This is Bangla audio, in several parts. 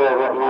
الرحمن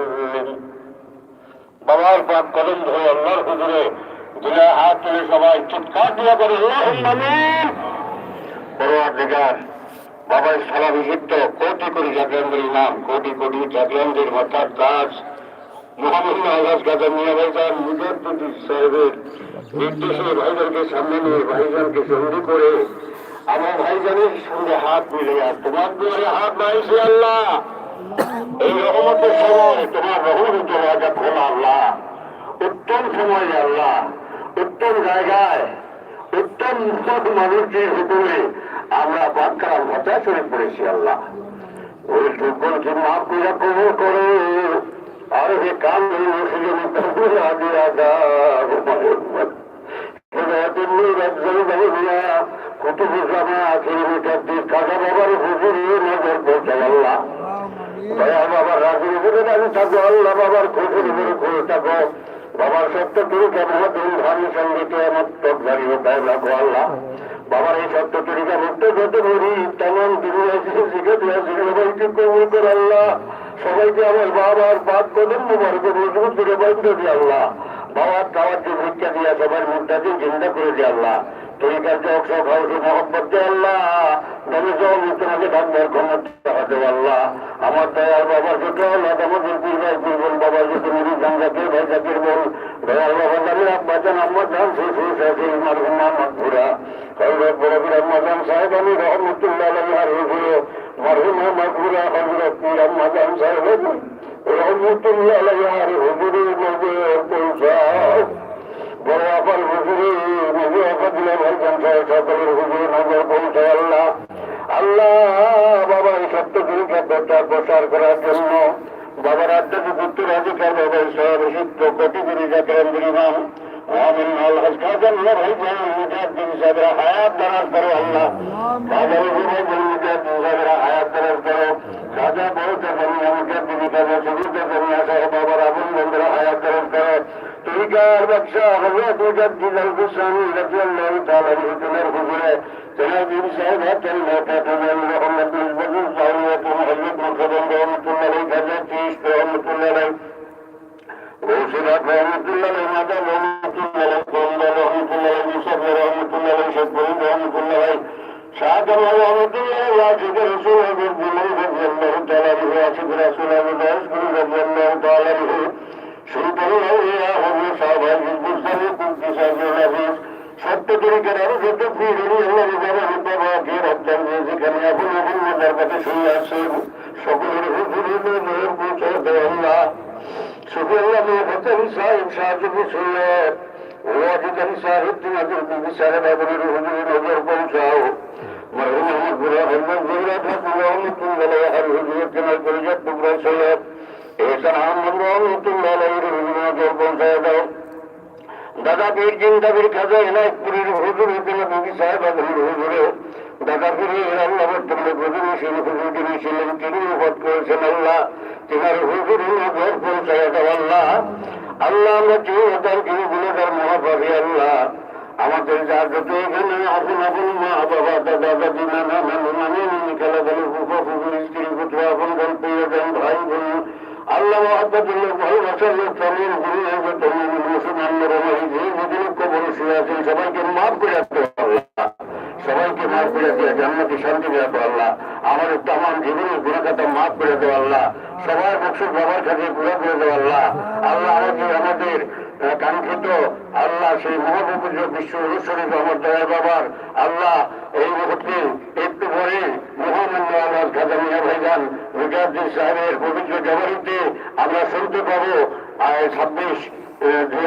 পাক কদম ধরে আল্লাহর হুজুরে দিলে হাত তুলে সবাই চিৎকার দিয়ে করে পরওয়ারদিগার বাবার সালাভিষিক্ত কোটি কোটি জাগলানদের ইমাম, কোটি কোটি জাগলানদের মাথার কাজ। মোহাম্মদ আল্লাহ গাজা মিয়া ভাইজান নিজের প্রতি সাহেবের নির্দেশে ভাইজানকে সামনে নিয়ে ভাইজানকে সঙ্গী করে আমার ভাইজানের সঙ্গে হাত মিলে, আর তোমার দুয়ারে হাত বাড়িয়েছে আল্লাহ? এই রহমতের সময় তোমার রহমত রাজা খোলা আল্লাহ। উত্তম সময় আল্লাহ উত্তম জায়গায় উত্তম মুখত মানুষের হুকুমে আমরা বাক্কার ভাষা শরীফ পড়েছি আল্লাহ। ওই দুর্গণকে মাফ করে কবর করো। আর হে কাম কুতুব জামা কাজা বাবার হুজুরে নজর পড়ছে আল্লাহ। দয়া বাবার রাজুর উপরে রাজু থাকো আল্লাহ বাবার খুশির উপরে থাকো বাবার সত্য তরিকা মহাদিন ধারী সঙ্গীতে আমার তকধারী কায়ম রাখো আল্লাহ। বাবার এই সত্য তুরিকা মুক্ত যত বলি, তেমন তুমি শিখে দিয়া সবাইকে কবুল কর আল্লাহ। সবাইকে আমার বাবার পাক কদম মুবারক মজবুত করে বন্ধ দিয়ে আল্লাহ। বাবার খাওয়ার যে ভিক্ষা দিয়া সবার মুখটাকে জিন্দা করে দিয়ে আল্লাহ। যে অক্ষ খাওয়াকে মহব্বত দিয়ে আল্লাহ। নবী জল তোমাকে ডাকবার ক্ষমতা হাতে আমার দয়াল বাবার ছোট, আল্লাহ আমাদের পূর্বাই পূর্বন বাবার যে তুমি গঙ্গাকে ভাই জাকির বল দয়াল বাবা জান শ্বশুর বাবার আধ্যাত্মিক উত্তরাধিকার বাবা সর্বশিক্ষ কোটি কোটি জাকের ইমাম আমিন আল্লাহ খাজান ভাই জান মুজাদ্দিন সাহেবের হায়াত দারাজ করো আল্লাহ বাবার উপরে মুজাদ্দিন সাহেবের হায়াত দারাজ করো খাজা বহুত জানি মুজাদ্দিন কাজে সুবিধ জানি সাহেব হাতের হযরত মুকররম কাজে 30 রহমতুল্লাহ গৌসিরাট রহমতুল্লাহ মাদার রহমতুল্লাহ কমদার রহমতুল্লাহ মুসাফ রহমতুল্লাহ শেখপুরি রহমতুল্লাহ শাহজামাল রহমতুল্লাহ ওয়াজিদ রসুল হজর বিলাই রাজিয়াল্লাহু তাআলা বিহি আশিক রাসূল আল্লাহ গুরু রাজিয়াল্লাহু তাআলা বিহি সুলতান আউলিয়া হযরত সাহাবা হিজবুল সালিক কুদ্দিস আজল হাফিজ সত্য আরও যত ফিরে আল্লাহ নিজামে কে রব্বান যেখানে আপন আপন মজার কথা শুনে আসছেন شفيع الله فتن سائم شاجب سنة واجدا صاحب دنادر بسالة بابرير حضور نظر بوشاو مرحوم احمد برا احمد برا ঠাকুর রহমতুল আলাইহি আর হুজুর কেনার পরিজত টুকরা সাহেব এহসান আহমদ রহমতুল আলাইহি হুজুর নজর পৌঁছায় দাও দাদা পীর জিন্দাবির কাজে এলাইপুরের হুজুর কেনা বিবি সাহেব আবুর হুজুরে দাদা পীর আল্লাহ বর্তমানে প্রতিবেশী হুজুর তিনি ছিলেন তিনি উপত করেছেন আল্লাহ তিনার হুজুর নজর পৌঁছায় দাও আল্লাহ। আল্লাহ আমরা কেউ তার কেউ গুলো তার মহাভাবি আল্লাহ। আমাদের যার যত এখানে আপন আপন মা বাবা দাদা দাদি নানা নানু নানি নানি খেলা খেলে ফুফা ফুফুর স্ত্রী পুত্র, আপন গল্প প্রিয়জন ভাই বোন আল্লাহ মহাব্বতুল্লাহ ভালোবাসার লোক চলেন গুরু হবে তুমি মুসলমান রমাই যে যেদিন কবর শুয়ে আছেন, সবাইকে মাফ করে রাখতে আল্লাহ। সবাইকে মাফ করে দিয়ে জান্নাতি শান্তি দেওয়া আল্লাহ। আমাদের তামাম জীবনের গুণাখাতা মাফ করে আল্লাহ সবার মকসুদ বাবার কাছে পুরো করে দেওয়া আল্লাহ। আল্লাহ আমাদের কাঙ্ক্ষিত আল্লাহ সেই মহাপুজ বিশ্ব অনুসরিত আমার দয়া বাবার আল্লাহ এই মুহূর্তে একটু পরে মহামান্য আল্লাহ খাজা মিয়া ভাইজান মুজাদ্দিন সাহেবের পবিত্র জবানিতে আমরা শুনতে পাবো ছাব্বিশ দুই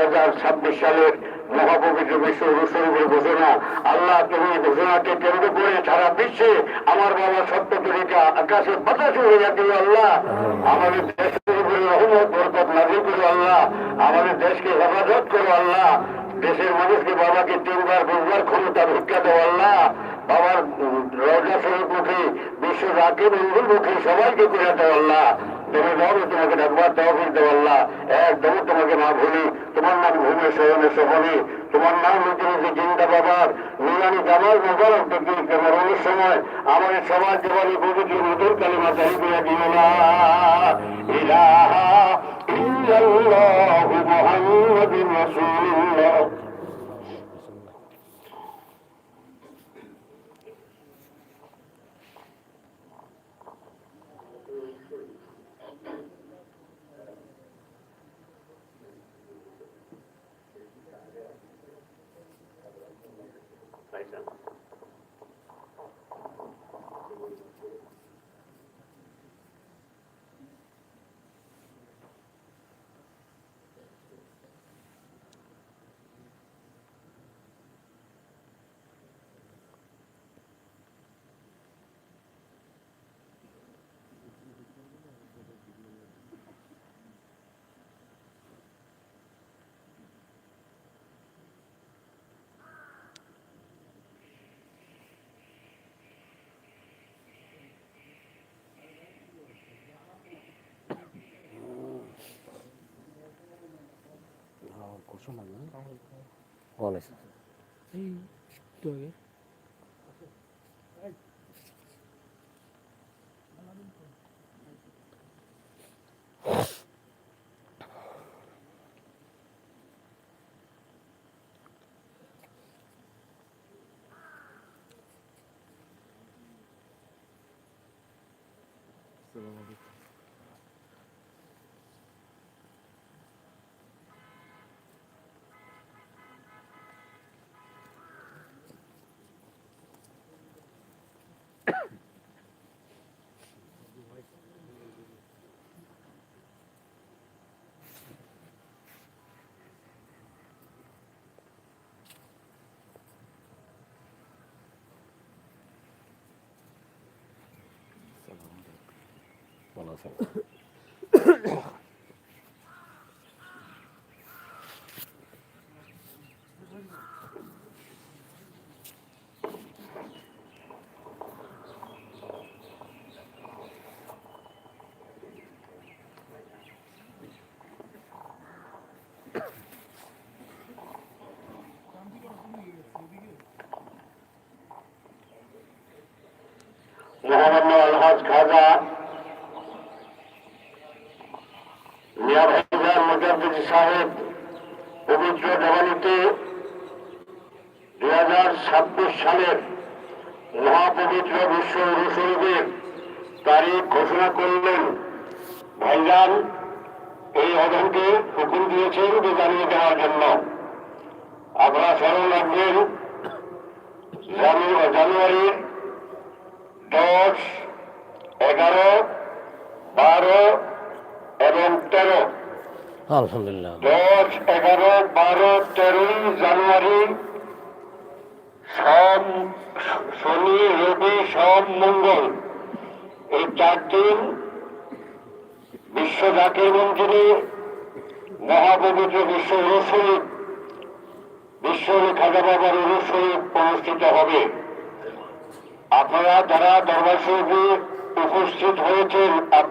সালের মহাপবিত্র বিশ্ব অনুসরণের ঘোষণা আল্লাহ তুমি ঘোষণাকে কেন্দ্র করে সারা বিশ্বে আমার বাবা সত্য তরিকা আকাশে বাতাসে হয়ে আল্লাহ। আমাদের দেশের উপরে রহমত বরকত করো আল্লাহ। আমাদের দেশকে হেফাজত করো আল্লাহ। দেশের মানুষকে বাবাকে তিনবার বুঝবার ক্ষমতা ভিক্ষা দেও আল্লাহ। বাবার রজা শরীফ মুখে বিশ্ব রাকিব মুখে সবাইকে করে আল্লাহ। তুমি যাও তোমাকে ডাকবার তহবিল দেও একদম তোমাকে না ভুলি তোমার নাম ঘুমে শয়নে সহনে তোমার নাম নিজে নিজে জিন্দা বাবার। নুরানি জামাল মোবারক দেখি মরণের সময় আমাদের সবার জীবনে পবিত্র নতুন কালিমা চাই করে দিও না। ইলাহা ইল্লাল্লাহু মুহাম্মাদুর রাসূলুল্লাহ। ওয়ালাইকুম এই একটু আগে। ভালো আছেন মোহাম্মদ আলহাজ খাজা মিয়া সাহেব পবিত্র দেওয়ানিতে দুই হাজার ছাব্বিশ সালের মহাপবিত্র বিশ্ব শরীফের তারিখ ঘোষণা করলেন। ভাইজান, এই অধমকে হুকুম দিয়েছেন যে জানিয়ে দেওয়ার জন্য। আপনারা স্মরণ রাখবেন, জানু- জানুয়ারির দশ, এগারো, বারো এবং তেরো। আলহামদুলিল্লাহ। দশ এগারো বারো তেরোই জানুয়ারি। সোম শনি রবি সোম মঙ্গল। এই চার দিন বিশ্ব জাতির মন্দিরে মহাপবিত্র বিশ্ব রসুল বিশ্ব খাজা বাবার রসুল অনুষ্ঠিত হবে। আপনারা যারা দরবার শরীফে উপস্থিত হয়েছেন আপনার